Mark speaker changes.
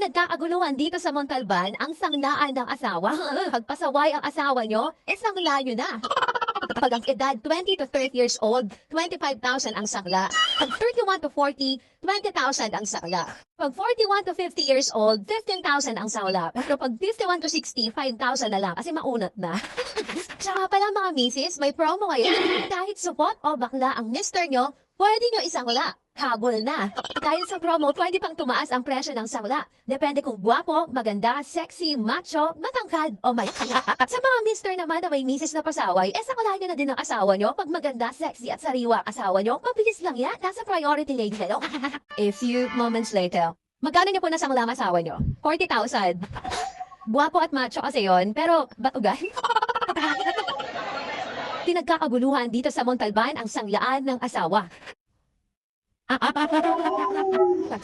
Speaker 1: Pinagkakaguluhan dito sa Montalban ang sanglaan ng asawa. Pagpasaway ang asawa nyo, eh sangla nyo na. Pag ang edad 20 to 30 years old, 25,000 ang sangla. Pag 31 to 40, 20,000 ang sangla. Pag 41 to 50 years old, 15,000 ang sangla. Pero pag 51 to 60, 5,000 na lang kasi maunat na. Tsaka pala mga misis, may promo ngayon. Kahit support o bakla ang mister nyo, pwede nyo isangla. Habol na. Dahil sa promo, pwede pang tumaas ang presyo ng sangla. Depende kung guwapo, maganda, sexy, macho, matangkad, o may Sa mga mister naman na may misis na pasaway, eh sangla nyo na din ang asawa nyo. Pag maganda, sexy at sariwa asawa nyo, mabilis lang yan. Nasa priority lane nyo. A few moments later, magkano nyo po nasangla ang asawa nyo? 40,000. Guwapo at macho kasi yon, pero batugan. Pinagkakaguluhan dito sa Montalban ang sanglaan ng asawa. apa apa apa